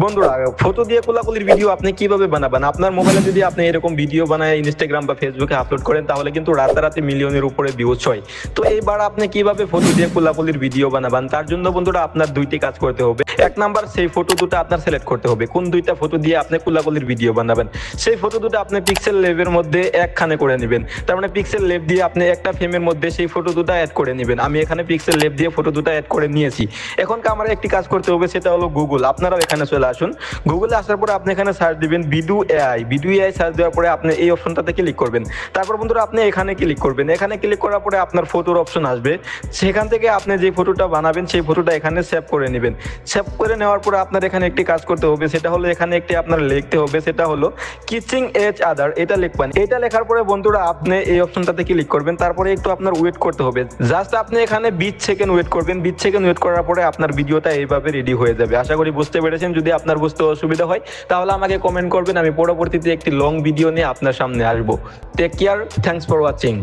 বন্ধুরা ফটো দিয়ে কোলাকুলির ভিডিও আপনি কীভাবে বানাবেন? আপনার মোবাইলে যদি আপনি এরকম ভিডিও বানায় ইনস্টাগ্রাম বা ফেসবুকে আপলোড করেন, তাহলে কিন্তু রাতারাতি মিলিয়নের উপরে ভিউজ হয়। তো এইবার আপনি কীভাবে ফটো দিয়ে কোলাকুলির ভিডিও বানাবেন? তার জন্য বন্ধুরা আপনার দুইটি কাজ করতে হবে। এক নাম্বার সেই ফটো দুটো আপনার সিলেক্ট করতে হবে। কোন দুইটা ফটো দিয়ে আপনি কোলাকুলির ভিডিও বানাবেন? সেই ফটো দুটো আপনি পিক্সেল লেভের মধ্যে একখানে করে নেবেন। তার মানে পিক্সেল লেভ দিয়ে আপনি একটা ফ্রেমের মধ্যে সেই ফটো দুটো অ্যাড করে নেবেন। আমি এখানে পিক্সেল লেভ দিয়ে ফটো দুটো অ্যাড করে নিয়েছি। এখন আমার একটি কাজ করতে হবে, সেটা হলো গুগল আপনারাও এখানে চলে আসুন। গুগলে আসার পরে আপনি এখানে সার্চ দিবেন Baidu AI Baidu AI search দেওয়ার পরে আপনি এই অপশনটাতে ক্লিক করবেন। তারপর বন্ধুরা, আপনি এখানে ক্লিক করবেন। এখানে ক্লিক করার পরে আপনার ফটোর অপশন আসবে। সেখান থেকে আপনি যে ফটোটা বানাবেন, সেই ফটোটা এখানে সেভ করে নেবেন। সেভ করে নেওয়ার পরে আপনার এখানে একটি কাজ করতে হবে। সেটা হলো এখানে একটি আপনার লিখতে হবে। সেটা হলো কিচিং এজ আদার এটা লিখবেন। এটা লেখার পরে বন্ধুরা, আপনি এই অপশনটাতে ক্লিক করবেন। তারপরে একটু আপনার ওয়েট করতে হবে। জাস্ট আপনি এখানে বিশ সেকেন্ড ওয়েট করবেন। বিশ সেকেন্ড ওয়েট করার পরে আপনার ভিডিওটা এইভাবে রেডি হয়ে যাবে। আশা করি বুঝতে পেরেছেন। যদি আপনার বুঝতে অসুবিধা হয়, তাহলে আমাকে কমেন্ট করবেন, আমি পরবর্তীতে একটি লং ভিডিও নিয়ে আপনার সামনে আসব। Take care thanks for watching